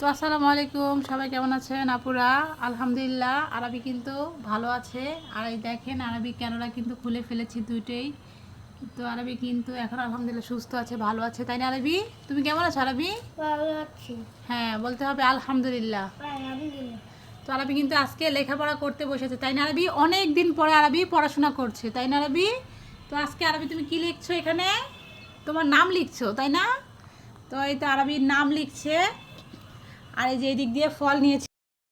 তো আসসালামু আলাইকুম সবাই কেমন আছেন? আপুরা আলহামদুলিল্লাহ আরবি কিন্তু ভালো আছে। আর এই দেখেন আরবি ক্যানোলা কিন্তু খুলে ফেলেছি দুইটাই। তো আরবি কিন্তু এখন আলহামদুলিল্লাহ সুস্থ আছে ভালো আছে। তাই না আরবি? তুমি কেমন আছো আরবি? ভালো আছি। হ্যাঁ বলতে হবে আলহামদুলিল্লাহ। আলহামদুলিল্লাহ। তো আরবি কিন্তু আজকে লেখাপড়া করতে বসেছে। তাই না আরবি? অনেক দিন পরে আরবি পড়াশোনা করছে। তাই না আরবি? তো আজকে আরবি তুমি কি লিখছো এখানে? তোমার নাম লিখছো তাই না? তো এই তো আরবির নাম লিখছে। আর এই যে এদিক দিয়ে ফল নিয়েছি।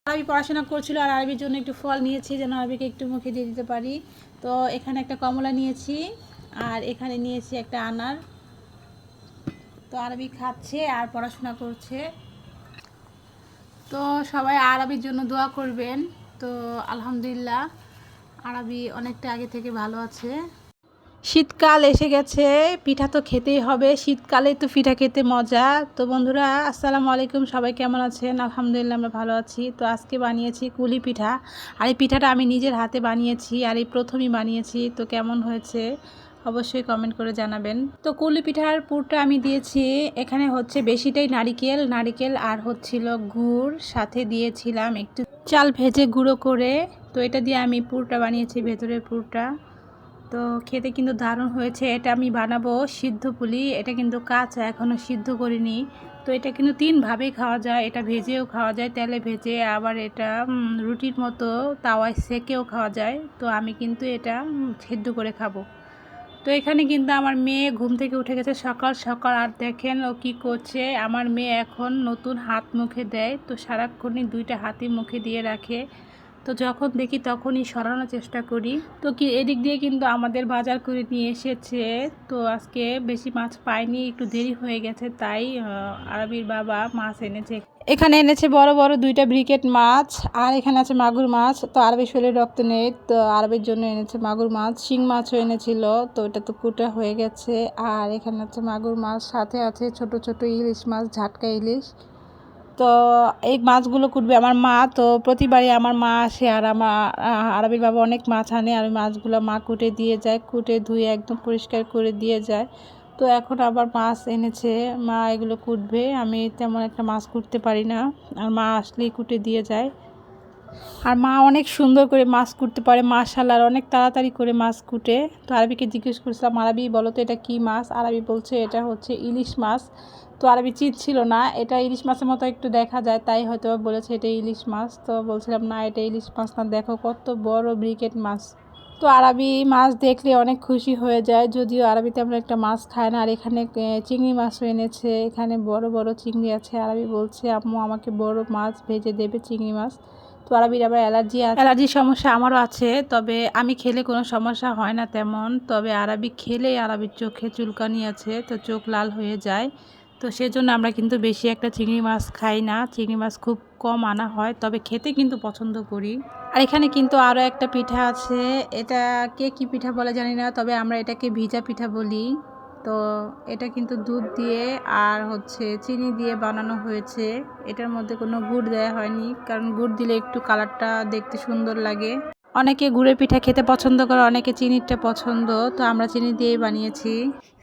আরবি পড়াশোনা করছিল আর আরবির জন্য একটু ফল নিয়েছি যেন আরবিকে একটু মুখে দিয়ে দিতে পারি। তো এখানে একটা কমলা নিয়েছি আর এখানে নিয়েছি একটা আনার। তো আরবি খাচ্ছে আর পড়াশোনা করছে। তো সবাই আরবির জন্য দোয়া করবেন। তো আলহামদুলিল্লাহ, আরবি অনেকটা আগে থেকে ভালো আছে। শীতকাল এসে গেছে, পিঠা তো খেতেই হবে, শীতকালে তো পিঠা খেতে মজা। তো বন্ধুরা, আসসালামু আলাইকুম, সবাই কেমন আছেন? আলহামদুলিল্লাহ আমরা ভালো আছি। তো আজকে বানিয়েছি কুলি পিঠা। আর এই পিঠাটা আমি নিজের হাতে বানিয়েছি, আর এই প্রথমই বানিয়েছি। তো কেমন হয়েছে? অবশ্যই কমেন্ট করে জানাবেন। তো কুলি পিঠার পুরটা আমি দিয়েছি, এখানে হচ্ছে বেশিটাই নারিকেল নারিকেল আর হচ্ছিল গুড়। সাথে দিয়েছিলাম একটু চাল ভেজে গুঁড়ো করে। তো এটা দিয়ে আমি পুরটা বানিয়েছি, ভেতরের পুরটা। তো খেতে কিন্তু দারুণ হয়েছে। এটা আমি বানাবো সিদ্ধ পুলি। এটা কিন্তু কাঁচা এখনও সিদ্ধ করিনি। তো এটা কিন্তু তিনভাবেই খাওয়া যায়। এটা ভেজেও খাওয়া যায়, তেলে ভেজে। আবার এটা রুটির মতো তাওয়ায় সেকেও খাওয়া যায়। তো আমি কিন্তু এটা সেদ্ধ করে খাব। তো এখানে কিন্তু আমার মেয়ে ঘুম থেকে উঠে গেছে সকাল সকাল। আর দেখেন ও কি করছে। আমার মেয়ে এখন নতুন হাত মুখে দেয়। তো সারাক্ষণই দুইটা হাতি মুখে দিয়ে রাখে। তো যখন দেখি তখনই সরানোর চেষ্টা করি। তো কি এদিক দিয়ে কিন্তু আমাদের বাজার করে নিয়ে এসেছে। তো আজকে বেশি মাছ পাইনি, একটু দেরি হয়ে গেছে, তাই আরবির বাবা মাছ এনেছে। এখানে এনেছে বড় বড় দুইটা ব্রিকেট মাছ, আর এখানে আছে মাগুর মাছ। তো আরবি শরীরে রক্ত নেই, তো আরবির জন্য এনেছে মাগুর মাছ, শিং মাছও এনেছিল, তো এটা তো কুটা হয়ে গেছে। আর এখানে আছে মাগুর মাছ, সাথে আছে ছোট ছোট ইলিশ মাছ, ঝাটকা ইলিশ। তো এই মাছগুলো কুটবে। আমার মা তো প্রতিবারই আমার মা আসে আর আমার আরবির বাবা অনেক মাছ আনে আর মাছগুলো মা কুটে দিয়ে যায়, কুটে ধুয়ে একদম পরিষ্কার করে দিয়ে যায়। তো এখন আবার মাছ এনেছে, মা এগুলো কুটবে। আমি তেমন একটা মাছ কুটতে পারি না। আর মা আসলেই কুটে দিয়ে যায়। আর মা অনেক সুন্দর করে মাছ কুটতে পারে মাশাল্লাহ অনেক তাড়াতাড়ি করে মাছ কুটে। তো আরবিকে জিজ্ঞেস করছিলাম, আরবি, বলো তো এটা কী মাছ? আরবি বলছে, এটা হচ্ছে ইলিশ মাছ। তো আরবি চিনছিল না, এটা ইলিশ মাছের মতো একটু দেখা যায়, তাই হয়তো বলেছে এটা ইলিশ মাছ। তো বলছিলাম, না, এটা ইলিশ মাছ না, দেখো কত বড় ব্রিকেট মাছ। তো আরবি মাছ দেখলে অনেক খুশি হয়ে যায়, যদিও আরবি আমরা একটা মাছ খায় না। আর এখানে চিংড়ি মাছও এনেছে, এখানে বড় বড় চিংড়ি আছে। আরবি বলছে, আম্মু, আমাকে বড় মাছ ভেজে দেবে চিংড়ি মাছ। তো আরবির আবার অ্যালার্জি আছে। অ্যালার্জির সমস্যা আমারও আছে, তবে আমি খেলে কোনো সমস্যা হয় না তেমন। তবে আরবি খেলে আরবির চোখে চুলকানি আছে, তো চোখ লাল হয়ে যায়। তো সেজন্য আমরা কিন্তু বেশি একটা চিংড়ি মাছ খাই না। চিংড়ি মাছ খুব কম আনা হয়, তবে খেতে কিন্তু পছন্দ করি। আর এখানে কিন্তু আরও একটা পিঠা আছে। এটা কে কী পিঠা বলে জানি না, তবে আমরা এটাকে ভিজা পিঠা বলি। তো এটা কিন্তু দুধ দিয়ে আর হচ্ছে চিনি দিয়ে বানানো হয়েছে। এটার মধ্যে কোনো গুড় দেওয়া হয়নি, কারণ গুড় দিলে একটু কালারটা দেখতে সুন্দর লাগে। অনেকে গুড়ের পিঠা খেতে পছন্দ করে, অনেকে চিনিরটা পছন্দ, তো আমরা চিনি দিয়েই বানিয়েছি।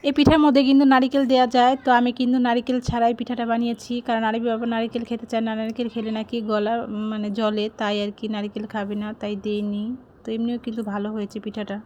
এই পিঠার মধ্যে কিন্তু নারিকেল দেওয়া যায়, তো আমি কিন্তু নারিকেল ছাড়াই পিঠাটা বানিয়েছি, কারণ আরবি বাবা নারিকেল খেতে চায় না, নারিকেল খেলে নাকি গলা মানে জলে তাই আর কি নারিকেল খাবে না, তাই দিইনি। তো এমনিও কিন্তু ভালো হয়েছে পিঠাটা।